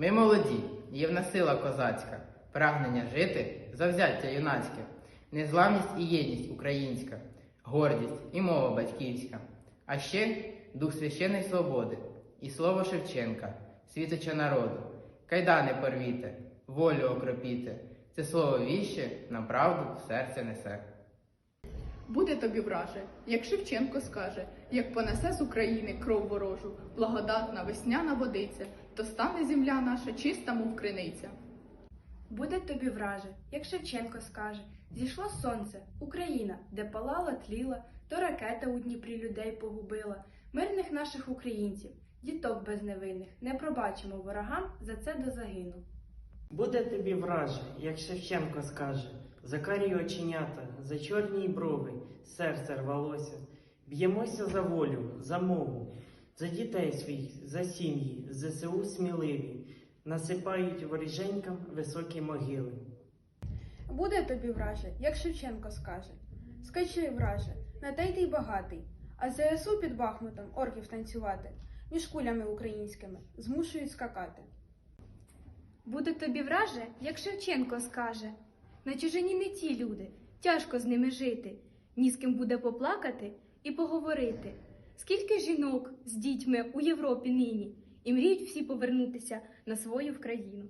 Ми молоді, є в нас сила козацька, прагнення жити, завзяття юнацьке, незламність і єдність українська, гордість і мова батьківська, а ще дух священної свободи і слово Шевченка, світоча народу. Кайдани порвіте, волю окропіте, це слово віще нам правду в серце несе. Буде тобі враже, як Шевченко скаже, як понесе з України кров ворожу, благодатна весняна водиця, то стане земля наша чиста, мов криниця. Буде тобі враже, як Шевченко скаже, зійшло сонце, Україна, де палала, тліла, то ракета у Дніпрі людей погубила, мирних наших українців, діток безневинних, не пробачимо ворогам, за це до загину. Буде тобі враже, як Шевченко скаже, за карі оченята, за чорні брови, серце рвалося. Б'ємося за волю, за мову, за дітей своїх, за сім'ї, ЗСУ сміливі, насипають воріженькам високі могили. Буде тобі враже, як Шевченко скаже. Скачи, враже, на те й ти багатий, а ЗСУ під Бахмутом орків танцювати, між кулями українськими змушують скакати. Буде тобі враже, як Шевченко скаже. На чужині не ті люди, тяжко з ними жити, ні з ким буде поплакати і поговорити. Скільки жінок з дітьми у Європі нині і мріють всі повернутися на свою країну.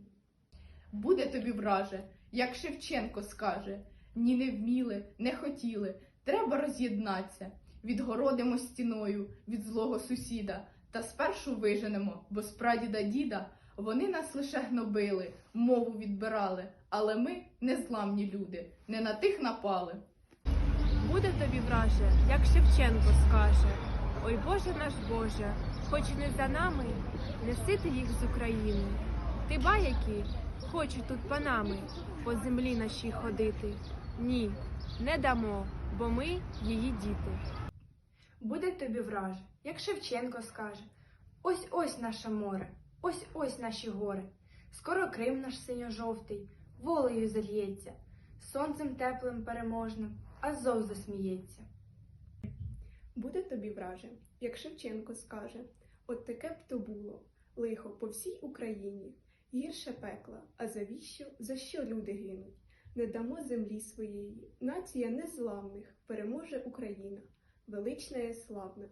Буде тобі враже, як Шевченко скаже, ні не вміли, не хотіли, треба роз'єднатися. Відгородимо стіною від злого сусіда, та спершу виженемо, бо з прадіда діда вони нас лише гнобили, мову відбирали, але ми незламні люди, не на тих напали. Буде тобі враже, як Шевченко скаже. Ой Боже наш Боже, хоч не за нами, неси ти їх з України. Ти баяки, хочуть тут панами по землі нашій ходити. Ні, не дамо, бо ми її діти. Буде тобі враже, як Шевченко скаже, ось ось наше море, ось ось наші гори. Скоро Крим наш синьо-жовтий, волею зальється, сонцем теплим переможним, Азов засміється. Буде тобі враже, як Шевченко скаже, от таке б то було, лихо по всій Україні, гірше пекла, а завіщо, за що люди гинуть? Не дамо землі своєї, нація незламних, переможе Україна, велична і славна.